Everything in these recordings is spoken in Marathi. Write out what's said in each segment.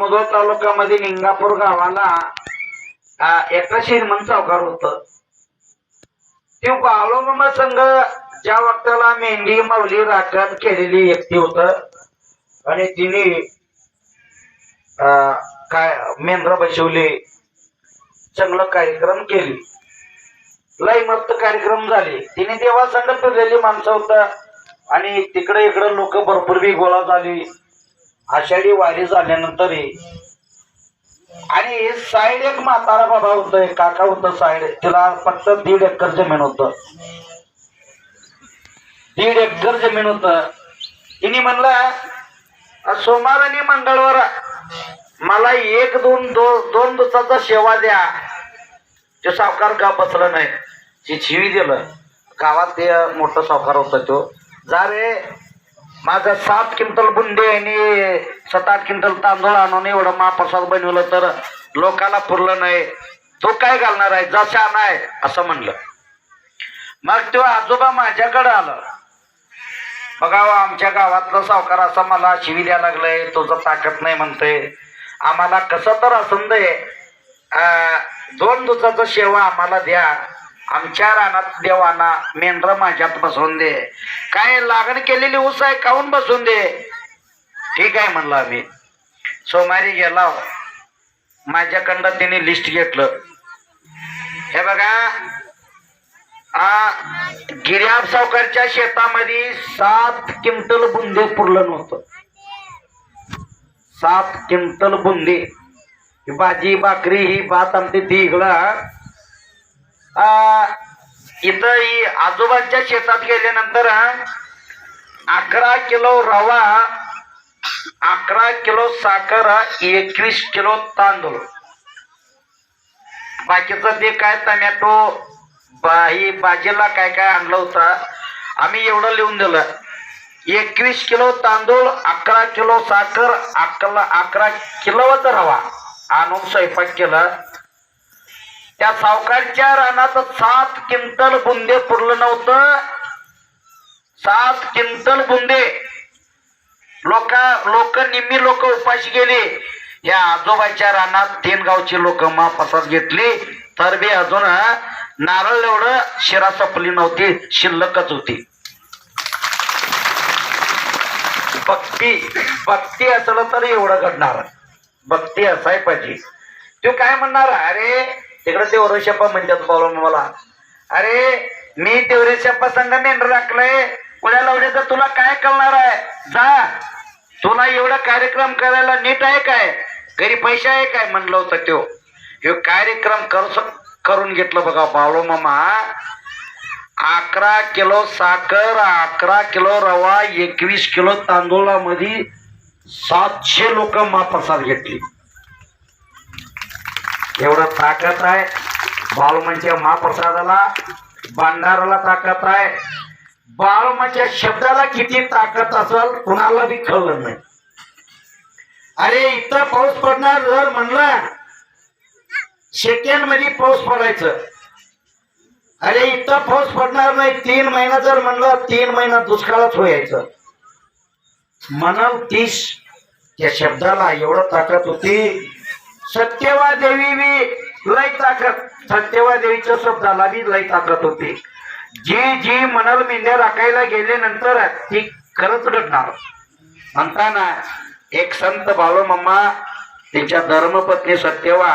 मुधोळ तालुक्यामध्ये निंगापूर गावाला आ, श्रीमंत सावकार होत. ते बाळोमामा संघ ज्या वक्ताला मेंढी माऊली राखण केलेली व्यक्ती होत. आणि तिने काय मेंढरा बसवले. चांगला कार्यक्रम केली. लय मस्त कार्यक्रम झाले. तिने देवा संघ फिरलेली माणसं होत. आणि तिकडे इकडे लोक भरपूर बी गोळा झाली. आषाढी वारी झाल्यानंतरही. आणि साईड एक म्हातारा बाबा होत काका होत साईड. तिला फक्त दीड एकर जमीन होत. दीड एकर जमीन होत. तिने म्हणलं सोमवार आणि मंगळवार मला एक दोन दो- दोन दिवसाचा सेवा द्या. ते सावकार का बसलं नाही. ती शिवी दिलं. गावात ते मोठं सावकार होता तो. जा रे माझं सात क्विंटल बुंदे आणि सात आठ क्विंटल तांदूळ आणून एवढं महाप्रसाद बनवलं तर लोकाला पुरलं नाही. तो काय घालणार आहे? जसा नाही असं म्हणलं. मग तो आजोबा माझ्याकडे आलं. बघा आमच्या गावातलं सावकार असा मला शिवी द्यायला लागलंय तुझं ताकद नाही म्हणते आम्हाला कसं तर असं दे. दोन दिवसाचं सेवा आम्हाला द्या. आमच्या रानात देवाना मेंढर माझ्यात बसवून दे. काय लागण केलेली ऊस आहे काऊन बसवून दे? ठीक आहे म्हणलं आम्ही. सोमवारी गेला हो. माझ्याकडनं तिने लिस्ट घेतलं. हे बघा आ गिर्याब सावकारच्या शेतामध्ये सात क्विंटल बुंदे पुरलं नव्हतं. सात क्विंटल बुंदे. ही भाजी भाकरी ही भात आमची ती इकडं इथं ही आजोबांच्या शेतात गेल्यानंतर अकरा किलो रवा अकरा किलो साखर एकवीस किलो तांदूळ. बाकीचं ते काय टमॅटो बाही भाजीला काय काय आणलं होतं आम्ही एवढं लिहून दिलं. एकवीस किलो तांदूळ अकरा किलो साखर अकरा अकरा किलोच रवा. आणून स्वयंपाक केला. त्या सावकारच्या रानात सात क्विंटल बुंदे पुरलं नव्हतं. सात क्विंटल बुंदे. लोक लोक निम्मी लोक उपाशी गेले. या आजोबाच्या रानात तीन गावची लोक महाप्रसाद घेतली. तर बी अजून नारळ एवढं शिरा सपली नव्हती शिल्लकच होती. भक्ती भक्ती असलं तर एवढं घडणार. भक्ती असाय पाहिजे. तो काय म्हणणार? अरे तिकडे देवरेशप्पा म्हणतात बाबा मला. अरे मी देवरेशप्पा संघ मेंढर राखलंय. उद्या लावण्याचं तुला काय कळणार आहे? जा. तुला एवढा कार्यक्रम करायला नीट आहे काय? घरी पैसे आहे काय म्हणलं होतं तो हे कार्यक्रम कर करून घेतलं बघा बावलो मामा. अकरा किलो साखर अकरा किलो रवा एकवीस किलो तांदूळामध्ये सातशे लोक महाप्रसाद घेतली. एवढं ताकद आहे. बाळूमांच्या म्हणजे महाप्रसादाला बांधाराला ताकद आहे. बाळूमांच्या म्हणजे शब्दाला किती ताकद असेल कुणाला बी कळलं नाही. अरे इथं पाऊस पडणार जर म्हणला सेकंडमध्ये पाऊस पडायचं. अरे इथं पाऊस पडणार नाही तीन महिना जर म्हणलं तीन महिना दुष्काळच व्हायचं. म्हणाल तीस त्या शब्दाला एवढं ताकद होती सत्यवा देवी बी लय ताकद सत्यवा देवीच्या शब्दाला बी लय ताकद होती. जी जी मनल मेंढ्या राखायला गेल्यानंतर ती खरंच घडणार म्हणताना एक संत बाळूमामा त्यांच्या धर्मपत्नी सत्यवा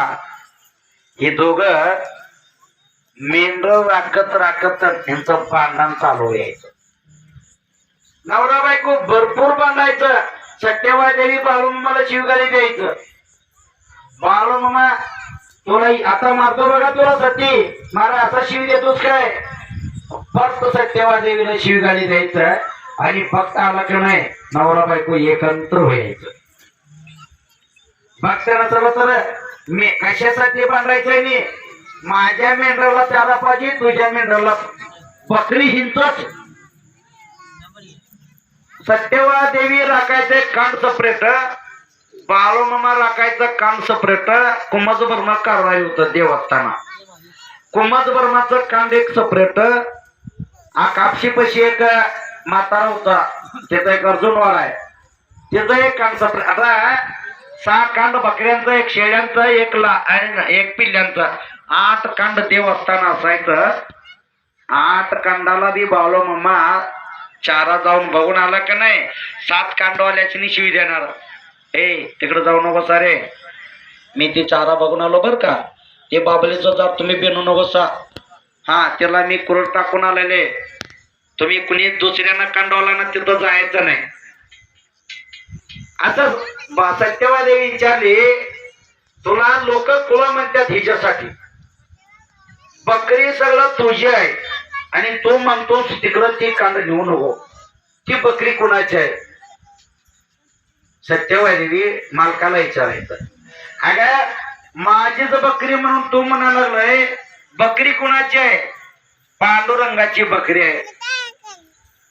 हे दोघ मेंढ राखत राखत त्यांचं भांडण चालू यायचं. नवरा बायको भरपूर बांधायचं सत्यवा देवी बाल मला जीवगाली द्यायचं. बाळूमामा तुला आता मारतो बघा तुला सट्टी मला असा शिव देतोच काय? फक्त सत्यवा देवीला शिव गाडी द्यायचं आणि फक्त आला का नाही नवरा बायको एकत्र व्हायचं. भक्ताना चला तर मी कशासाठी बांधायचंय मी? माझ्या मेंढराला चारा पाहिजे तुझ्या मेंढराला बकरी हिंचच. सत्यवा देवी राखायचे कान सपरेट. बाळूमामा राखायचं कान सपरेट कुमाज बर्मा कारवाई होत देवस्थाना कुमाज बर्माचं कांड एक सपरेट कापशी कापशीपाशी एक म्हातारा होता. त्याचा एक अर्जुनवाड आहे. त्याचं एक कांड सपरेट आता सहा कांड बकऱ्यांचं एक शेळ्यांचं एक ला आणि एक पिल्ल्यांचं. आठ कांड देवस्थान असायचं. आठ कांडाला बी बावलो मम्मा चारा जाऊन बघून आला का नाही? सात कांडवाल्याची शिवी देणार. ए तिकडे जाऊ नको सारे मी ते चारा बघून आलो बर का. ते बाबलीचं जात तुम्ही बिनू नको सा हा त्याला मी कुरड टाकून आलेले. तुम्ही कुणी दुसऱ्यांना कांडवला ना तिथं जायचं नाही. आता ब- सत्यवादी विचारले तुला लोक तुला म्हणतात हिच्यासाठी? बकरी सगळं तुझी आहे. आणि तू म्हणतोस तिकडं ती कांड घेऊ नको. ती बकरी कुणाची आहे? सत्यवादी मालकाला विचारायचं. अगं माझीच बकरी म्हणून तू म्हणा लागलोय बकरी कुणाची आहे? पांडुरंगाची बकरी आहे.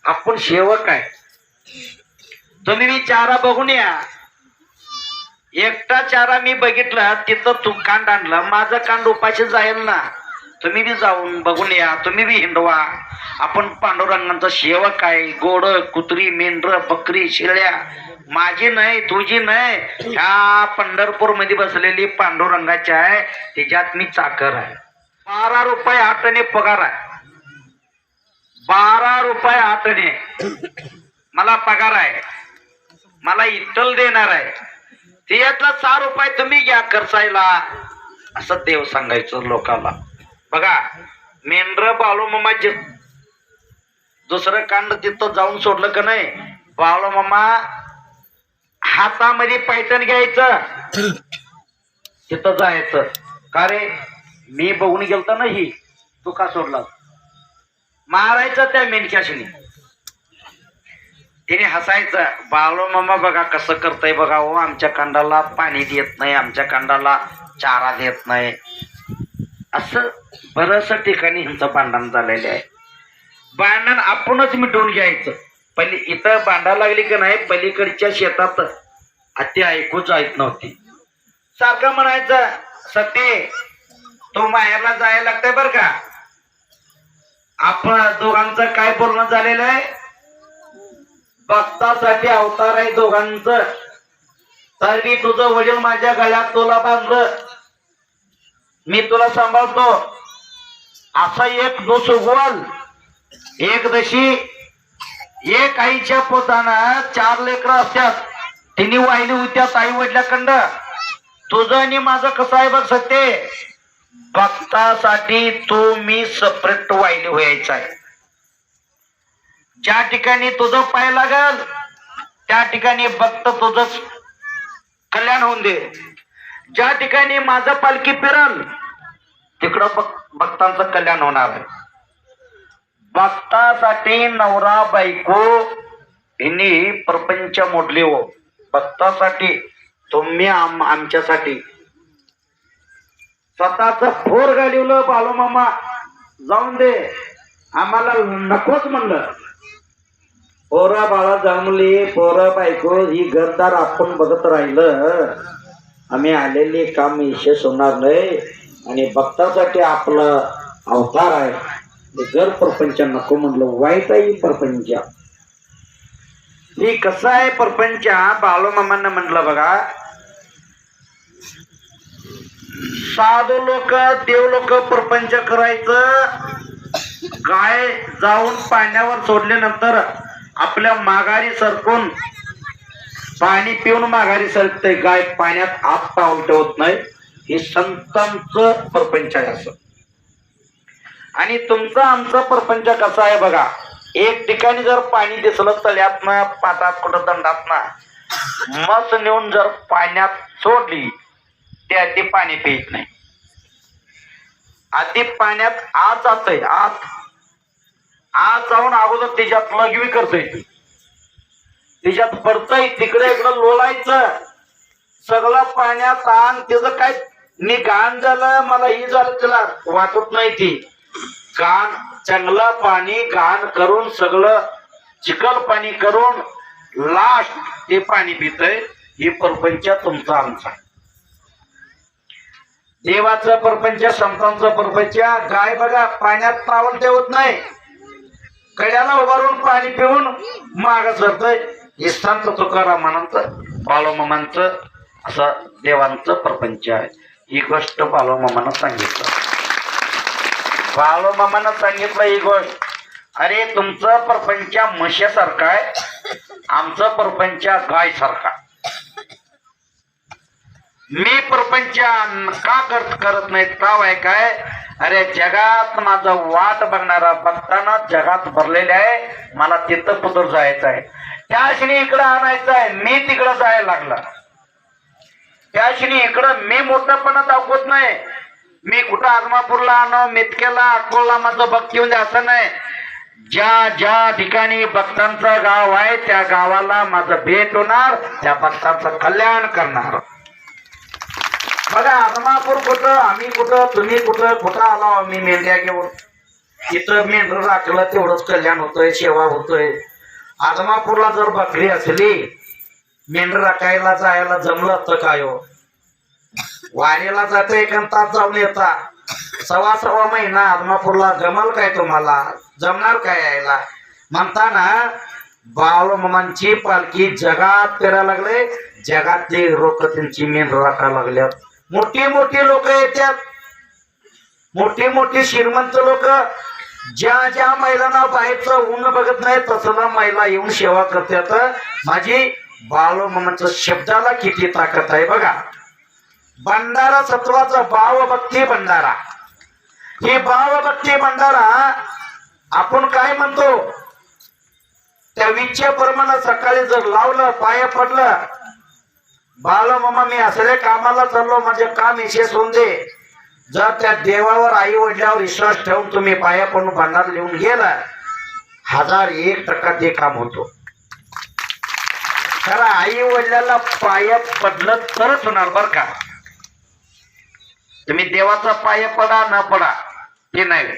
आपण शेवक आहे. तुम्ही मी चारा बघून या. एकटा चारा मी बघितला तिथं तू कांड आणलं. माझं कांड उपाशी जाईल ना. तुम्ही बी जाऊन बघून या. तुम्ही बी हिंडवा. आपण पांडुरंगांचा शेवक आहे. गोड कुत्री मेंढर बकरी शिळ्या माझी नाही तुझी नाही. ह्या पंढरपूरमध्ये बसलेली पांडुरंगाची आहे त्याच्यात मी चाकर आहे. बारा रुपये आठने पगार आहे. बारा रुपये आठने मला पगार आहे. मला इटल देणार आहे. त्यातला सहा रुपये तुम्ही घ्या खर्चायला असं देव सांगायचं लोकांना बघा मेंढर बाळू मामाचे दुसरं कांड तिथं जाऊन सोडलं का नाही? बाळू मामा हातामध्ये पैठण घ्यायचं. तिथं जायचं. का रे? मी बघून गेलता ना ही. तू का सोडला. मारायचं त्या मेनक्याशनी. तिने हसायचं. बाळू मामा बघा कसं करतय बघा हो. आमच्या कांडाला पाणी देत नाही. आमच्या कांडाला चारा देत नाही. असं बरस ठिकाणी ह्यांचं भांडण झालेलं आहे. भांडण आपणच मिटवून घ्यायचं. पली इथं भांडा लागली का नाही पलीकडच्या शेतात अति ऐकूच ऐक नव्हती. सारखं म्हणायचं सत्य तो माहेरला जायला लागतंय बर का? आपण दोघांचं काय बोलणं झालेलं आहे? भक्तासाठी अवतार आहे दोघांचं. तर मी तुझं वडील माझ्या गळ्यात तुला बांधलं. मी तुला सांभाळतो. असा एक दोष उगवल एक दशी एक आईच्या पोताना चार लेकर असतात. तिने वाहिली होत्या आई वडिलाकडं तुझं आणि माझं कसं आहे बघ सत्य? भक्तासाठी तू मी सपरेट वाहिली व्हायचा आहे. ज्या ठिकाणी तुझं पाय लागल त्या ठिकाणी भक्त तुझं कल्याण होऊन दे. ज्या ठिकाणी माझं पालखी फिरल तिकडं भक्तांचं कल्याण होणार आहे. भक्तासाठी नवरा बायको हिनी प्रपंच मोडले हो. भक्तासाठी तुम्ही आम आमच्यासाठी. स्वतःच फोर गाडीवलं बालू मामा जाऊन दे. आम्हाला नकोच म्हणलं. पोरा बाळा जमली पोरं बायको ही घरदार आपण बघत राहिलं. आम्ही आलेले काम यशस्वी होणार नाही. आणि भक्तासाठी आपलं अवतार आहे. जर प्रपंच नको म्हणलं वाईट आहे प्रपंच. ही कसं आहे प्रपंच? बालोमामांना म्हटलं बघा. साधू लोक देव लोक प्रपंच करायचं. गाय जाऊन पाण्यावर सोडल्यानंतर आपल्या माघारी सरकून पाणी पिऊन माघारी सरकते गाय पाण्यात आत पाऊल ठेवत नाही. हे संतांचं प्रपंच आहे असं. आणि तुमचं आमचं प्रपंच कसं आहे बघा. एक ठिकाणी जर पाणी दिसलं तळ्यात ना पातात कुठं दंडात ना मस नेऊन जर पाण्यात सोडली ते आधी पाणी पित नाही. आधी पाण्यात आत जातय आत. आत जाऊन अगोदर त्याच्यात लगवी करतोय ती. त्याच्यात पडतय तिकडे इकडं लोळायचं. सगळं पाण्यात आण त्याचं काय मी घाण झालं मला ही झालं त्याला वाटत नाही ती. घाण चांगलं पाणी घाण करून सगळं चिकल पाणी करून लास्ट ते पाणी पितय ही परपंच तुमचा आमचा. आहे. देवाचं परपंच संतांचं परपंच गाय बघा पाण्यात पावल ठेवत नाही. कड्याला उभारून पाणी पिऊन माग सरतय. हे संत तुकारामानांचं बालोमामांचं असं देवांचं प्रपंच आहे. ही गोष्ट बालोमामानं सांगितलं. बाळूमामानं सांगितलं ही गोष्ट. अरे तुमचं प्रपंच म्हशीसारखा आहे. आमचं प्रपंच गायसारखा मी प्रपंच का करत करत नाही ताव आहे काय? अरे जगात माझं वाट बघणारा बघताना जगात भरलेले आहे. मला तिथं पुतर जायचं आहे. त्याशिनी इकडं आणायचं आहे. मी तिकडं जायला लागला. त्याशिनी इकडं मी मोठंपणा दाखवत नाही. मी कुठं आदमापूरला आणो? मेतकेला अकोला माझं भक्ती येऊन असं नाही. ज्या ज्या ठिकाणी भक्तांचं गाव आहे त्या गावाला माझं भेट होणार त्या भक्तांचं कल्याण करणार. बघा आदमापूर कुठं आम्ही कुठं तुम्ही कुठं कुठं आलो आम्ही मेंढ्या घेऊन. इथं मेंढर राखलं तेवढंच कल्याण होतंय सेवा होतोय. आदमापूरला जर बकरी असली मेंढर राखायला जायला जमलं तर काय हो? वारीला जातो एखाद तास जाऊन येता. सव्वा सव्वा महिना आदमापूरला जमल काय तुम्हाला? जमणार काय यायला? म्हणताना बाळूमामांची पालखी जगात फिरायला लागले. जगातले लोक त्यांची मेन राखायला लागल्यात. मोठी मोठी लोक येतात मोठी मोठी श्रीमंत लोक. ज्या ज्या महिलांना बाहेरचं ऊन बघत नाही तसला महिला येऊन सेवा करतात. माझी बाळूमामाच्या शब्दाला किती ताकद आहे बघा. भंडारा सत्वाचा भावभक्ती भंडारा. ही भावभक्ती भंडारा आपण काय म्हणतो? त्या विच्छे प्रमाणे सकाळी जर लावलं पाया पडलं बाल मामा मी असले कामाला चाललो माझे काम विशेष होऊन दे. जर त्या देवावर आई वडिलावर विश्वास ठेवून तुम्ही पाया पडून भांडार लिहून गेला हजार एक टक्का ते काम होतो. खरं आई वडिलाला पाया पडलं तरच होणार बर का? तुम्ही देवाचा पाय पडा न पडा हे नाही.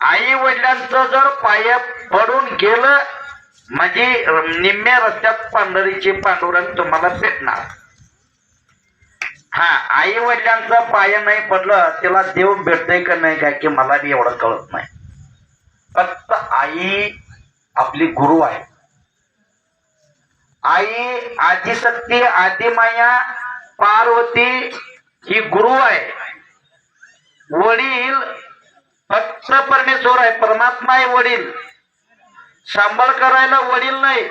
आई वडिलांचं जर पाय पडून गेलं म्हणजे निम्म्या रस्त्यात पांढरीची पांडुरंग तुम्हाला भेटणार. हा आई वडिलांचा पाय नाही पडलं तिला देव भेटतय का नाही काय की मला बी एवढं कळत नाही. फक्त आई आपली गुरु आहे. आई आदिशक्ती आदिमाया पार्वती ही गुरु आहे. वडील फक्त परमेश्वर आहे परमात्मा आहे वडील. सांभाळ करायला वडील नाही.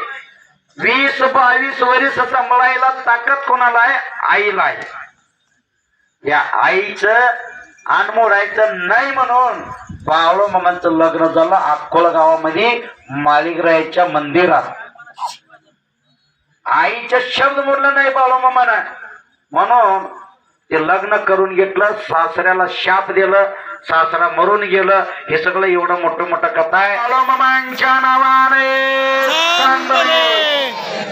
वीस बावीस वर्ष सांभाळायला ताकद कोणाला आहे? आईला आहे. या आईचं अनमोडायचं नाही म्हणून बावळ मामांचं लग्न झालं अक्कोळ गावामध्ये माळीग्रायाच्या मंदिरात. आईचा शब्द मोडलं नाही बावळ मामानं. म्हणून ते लग्न करून घेतलं सासऱ्याला शाप दिलं सासरा मरून गेलं. हे सगळं एवढं मोठं मोठं कथा आहे. नावाने.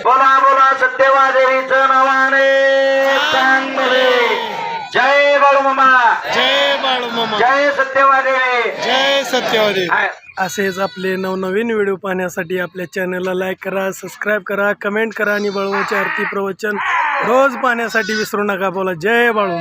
बोला बोला सत्यवादेवीचं नावाने. जय बाळूमामा जय बाळूमामा जय सत्यवादेवी. जय सत्यवादी हाय. असेच आपले नवनवीन व्हिडिओ पाहण्यासाठी आपल्या चॅनलला लाईक करा सबस्क्राईब करा कमेंट करा आणि बाळूमाची आरती प्रवचन रोज पाण्यासाठी विसरू नका बोला. जय बाळू.